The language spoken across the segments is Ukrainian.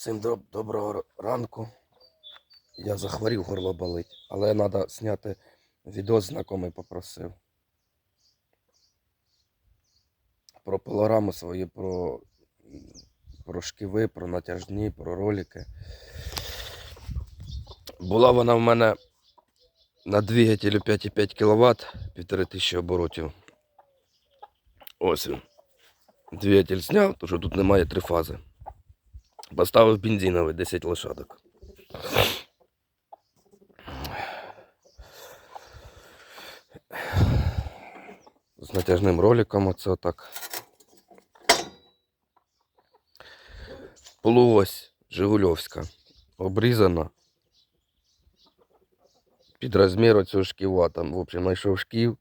Всім доброго ранку. Я захворів, горло болить, але треба зняти відео, знайомий попросив. Про пилораму свої, про, про шківи, про натяжні, про ролики. Була вона в мене на двигателю 5,5 кВт, 1500 оборотів. Ось він. Двигатель зняв, тому що тут немає три фази. Поставив бензиновий 10 лошадок. З натяжним роликом оце отак. Полуось Жигульовська. Обрізана. Під розмір цього шківа. Там, в общем, знайшов шків.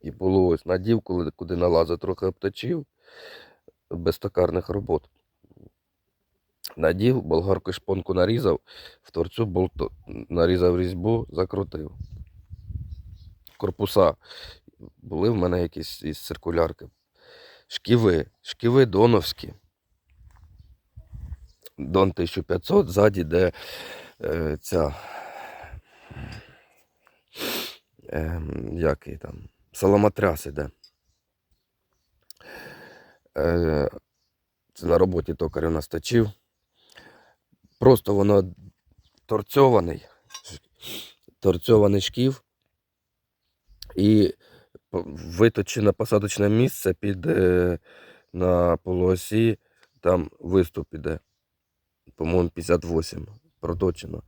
І полуось. Надів, коли, куди налазив, трохи обточив. Без токарних робот. Надів, болгарку шпонку нарізав, в торцю болт нарізав різьбу, закрутив. Корпуса були в мене якісь із циркулярки. Шківи, шківи доновські. Дон 1500, ззаді, де е, ця. Е, який там, саламатряс іде. Е, це на роботі токар у нас точив. Просто воно торцьований, торцьований шків і виточене посадочне місце під е, на полуосі, там виступ іде. По-моєму, 58 проточено.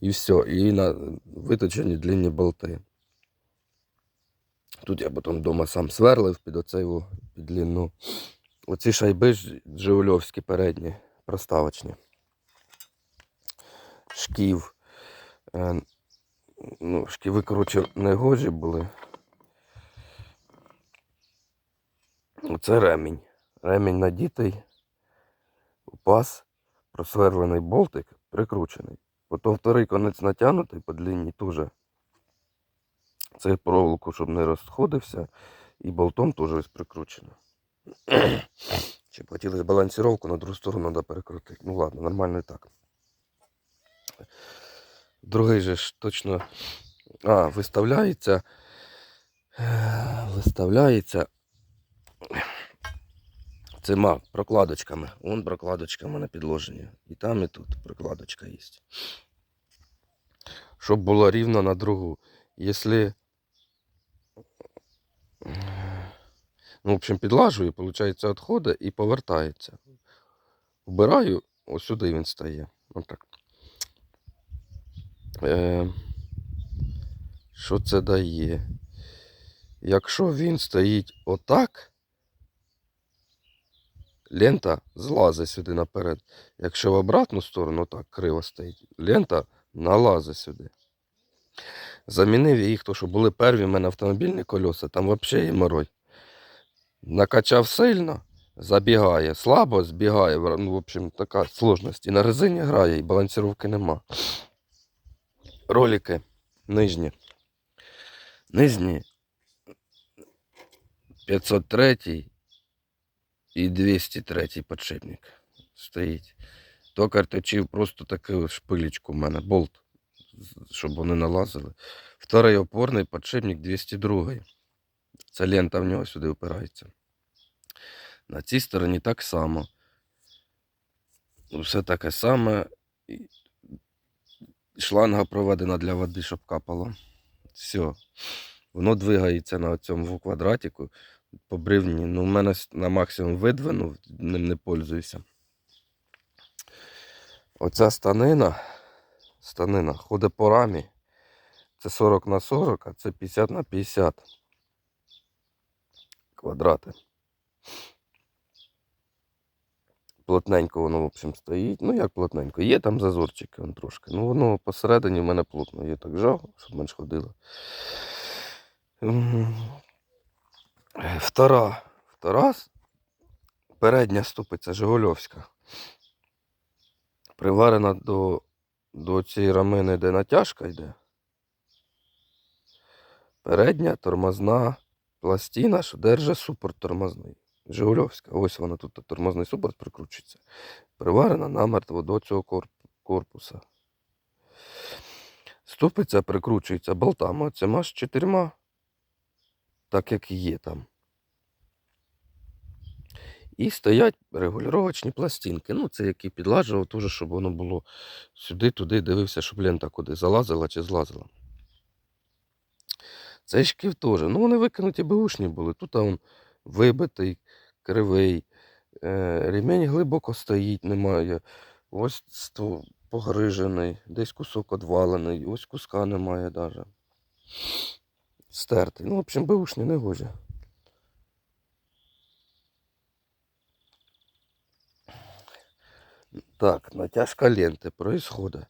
І все. І на виточені длинні болти. Тут я потім вдома сам сверлив під оцей під длину. Оці шайби жигульовські передні, проставочні. Шків. Е, ну, шківи, коротше, негожі були. Оце ремінь. Ремінь надітий, паз, просверлений болтик, прикручений. Потім вторий конець натягнутий по длині теж. Це проволоку, щоб не розходився, і болтом теж ось прикручено. Чи хотіли балансировку, на другу сторону треба перекрутити. Ну ладно, нормально і так. Другий же ж точно. А, виставляється. Виставляється. Цими прокладочками. Вон прокладочками на підложенні. І там, і тут прокладочка є. Щоб було рівно на другу. Якщо. Ну, в общем, підлажую, виходить, відходить і повертається. Вбираю, ось сюди він стає. Отак. Е, що це дає? Якщо він стоїть отак, лента злазить сюди наперед. Якщо в обратну сторону так криво стоїть, лента налазить сюди. Замінив їх, то що були перві в мене автомобільні кольоса, там взагалі геморой. Накачав сильно, забігає, слабо збігає. Ну, в общем, така сложність. І на резині грає, і балансировки нема. Ролики нижні. Нижні 503 і 203 подшипник стоїть. Токар точив просто таку шпилечку в мене, болт, щоб вони налазили. Вторий опорний подшипник 202. Ця лента в нього сюди опирається. На цій стороні так само. Все таке саме. Шланга проведена для води, щоб капало. Все. Воно двигається на цьому квадратику по бревні. Ну, у мене на максимум видвинув, ним не пользуюся. Оця станина, станина ходить по рамі. Це 40 на 40, а це 50 на 50 квадрати. Плотненько воно, в общем, стоїть. Ну, як плотненько. Є там зазорчики он трошки. Ну, воно посередині в мене плотно. Я так жав, щоб менш ходило. Втора. Втора. Передня ступиця Жигульовська. Приварена до, до цієї рамини, де натяжка йде. Передня тормозна пластина, що держить супорт тормозний. Жигульовська. Ось вона тут тормозний супорт прикручується. Приварена намертво до цього корп- корпуса. Ступиця прикручується болтами, оцяма з чотирма, так як є там. І стоять регулювачні пластинки. Ну, це які підлажував, теж, щоб воно було сюди-туди, дивився, щоб лента куди залазила чи злазила. Цей шків теж. Ну, вони викинуті беушні були. Тут а, он вибитий, кривий. Е, ремінь глибоко стоїть, немає. Ось погрижений, десь кусок одвалений, ось куска немає навіть. Стертий. Ну, в общем, беушні не гожі. Так, натяжка ленти происходит.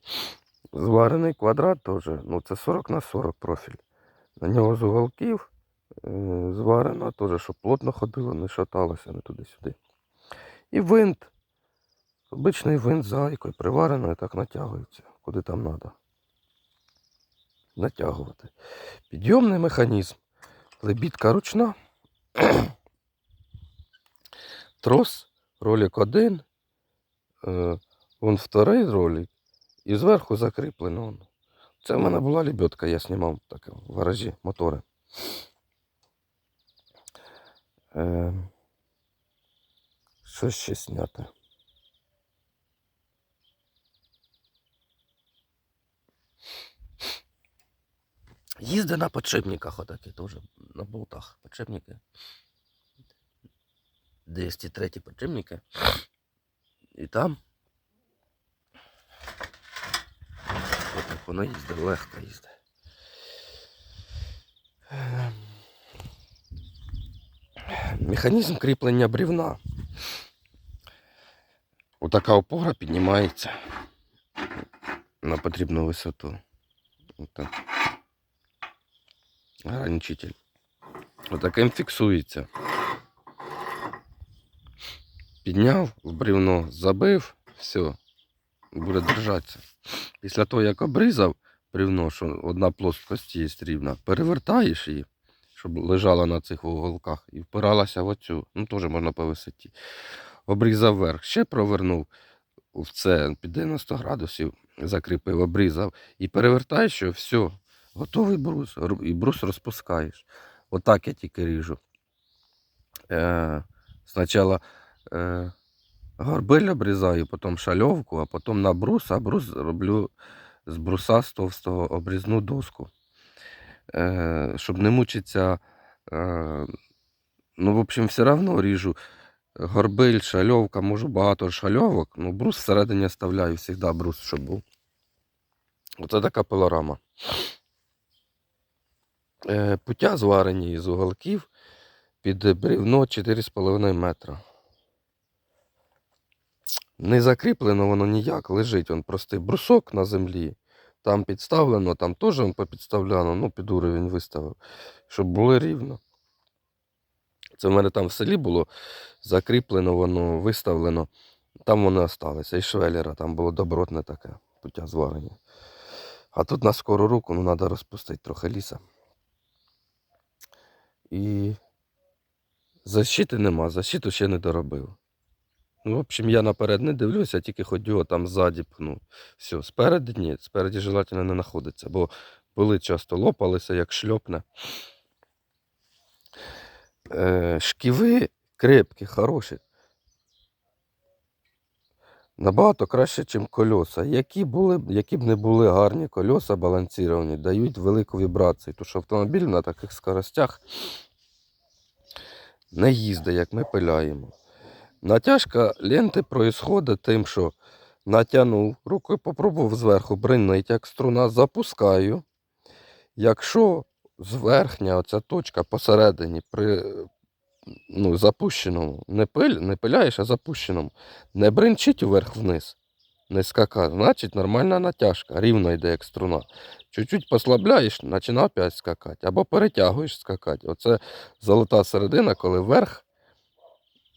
Зварений квадрат теж, ну це 40 на 40 профіль. На нього з уголків зварено теж, щоб плотно ходило, не шаталося не туди-сюди. І винт. Обичний винт з гайкою приварено і так натягується, куди там треба. Натягувати. Підйомний механізм. Лебідка ручна. Трос, ролик один. Е, вон вторий ролик. І зверху закріплено. Це в мене була лебедка, я знімав так в гаражі мотори. Е, що ще зняти? Їзди на подшипниках отакі теж, на болтах. Подшипники. 203 подшипники. І там. Отак воно їздить, легко їздить. Механізм кріплення брівна. Отака опора піднімається на потрібну висоту. Отак. Ограничитель. Отаким фіксується. Підняв в брівно, забив, все, буде держатися. Після того, як обрізав брівно, що одна плоскость є рівна, перевертаєш її, щоб лежала на цих уголках, і впиралася в оцю. Ну, теж можна по висоті. Обрізав верх, ще провернув в це під 90 градусів, закріпив, обрізав і перевертаєш, що все, готовий брус. І брус розпускаєш. Отак я тільки ріжу. Е, спочатку е, горбиль обрізаю, потім шальовку, а потім на брус, а брус роблю з бруса з товстого обрізну доску. Е, щоб не мучитися. Е, ну, в общем, все одно ріжу горбиль, шальовка, можу багато шальовок, ну брус всередині оставляю завжди брус, щоб був. Оце така пилорама. Е, пуття зварені з уголків під брівно 4,5 метра. Не закріплено воно ніяк, лежить он простий брусок на землі. Там підставлено, там теж попідставляно, ну під уровень виставив, щоб було рівно. Це в мене там в селі було закріплено, воно виставлено. Там воно осталося. І швелера, там було добротне таке пуття зварення. А тут на скору руку ну, треба розпустити трохи ліса. І защити нема, защиту ще не доробив. Ну, в общем, я наперед не дивлюся, тільки ходю, там ззаді пхну. Все, спереді ні, спереді желательно не знаходиться, бо були часто лопалися, як шльопне. Е, шківи крепкі, хороші. Набагато краще, ніж кольоса. Які, були, які б не були гарні кольоса балансіровані, дають велику вібрацію. Тому що автомобіль на таких скоростях не їздить, як ми пиляємо. Натяжка ленти происходить тим, що натягнув, рукою попробував зверху бринить, як струна, запускаю. Якщо зверхня оця точка посередині при ну, запущеному, не, пиль, не пиляєш, а запущеному, не бринчить вверх-вниз, не скака, значить нормальна натяжка, рівно йде як струна. Чуть-чуть послабляєш, починає опять скакати, або перетягуєш скакати. Оце золота середина, коли вверх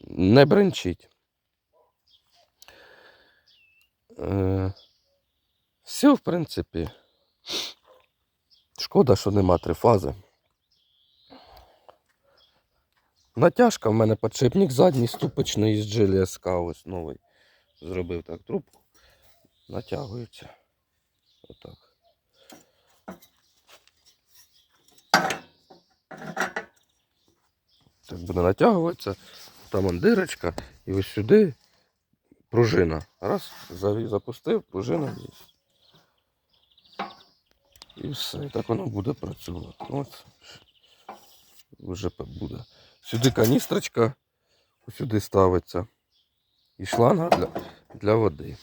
не бринчить. Е, все, в принципі. Шкода, що нема три фази. Натяжка в мене підшипник задній ступочний з GLSK ось новий. Зробив так трубку. Натягується. Отак. Так буде натягуватися. Там он дирочка. І ось сюди пружина. Раз, запустив, пружина є. І все. І так воно буде працювати. От. Вже буде. Сюди каністрочка, сюди ставиться. І шланга для, для води.